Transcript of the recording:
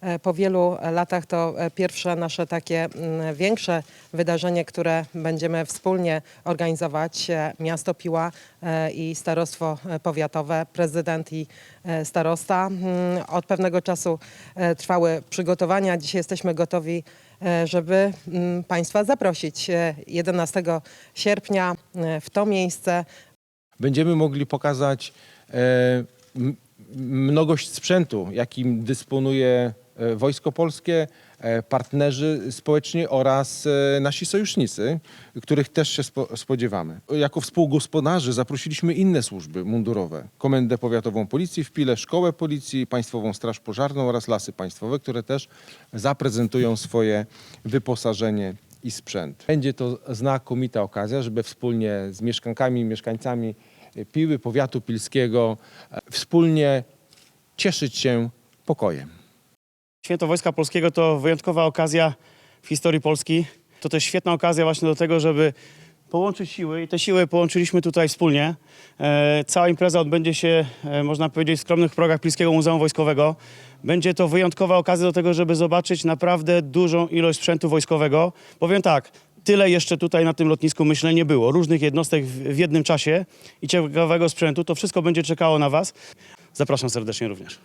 e, po wielu latach to e, pierwsze nasze takie mm, większe wydarzenie, które będziemy wspólnie organizować. e, Miasto Piła i Starostwo Powiatowe, prezydent i starosta. Mm, Od pewnego czasu trwały przygotowania. Dzisiaj jesteśmy gotowi, żeby mm, Państwa zaprosić e, 11 sierpnia w to miejsce. będziemy mogli pokazać mnogość sprzętu, jakim dysponuje Wojsko Polskie, e, partnerzy społeczni oraz e, nasi sojusznicy, których też się spo, spodziewamy. Jako współgospodarzy zaprosiliśmy inne służby mundurowe, Komendę Powiatową Policji w Pile, Szkołę Policji, Państwową Straż Pożarną oraz Lasy Państwowe, które też zaprezentują swoje wyposażenie i sprzęt. Będzie to znakomita okazja, żeby wspólnie z mieszkankami i mieszkańcami Piły, powiatu pilskiego, e, wspólnie cieszyć się pokojem. Święto Wojska Polskiego to wyjątkowa okazja w historii Polski. To też świetna okazja właśnie do tego, żeby połączyć siły i te siły połączyliśmy tutaj wspólnie. E, cała impreza odbędzie się, e, można powiedzieć, w skromnych progach Pilskiego Muzeum Wojskowego. Będzie to wyjątkowa okazja do tego, żeby zobaczyć naprawdę dużą ilość sprzętu wojskowego. Powiem tak, tyle jeszcze tutaj na tym lotnisku myślę nie było. Różnych jednostek w, w jednym czasie i ciekawego sprzętu. To wszystko będzie czekało na Was. Zapraszam serdecznie również.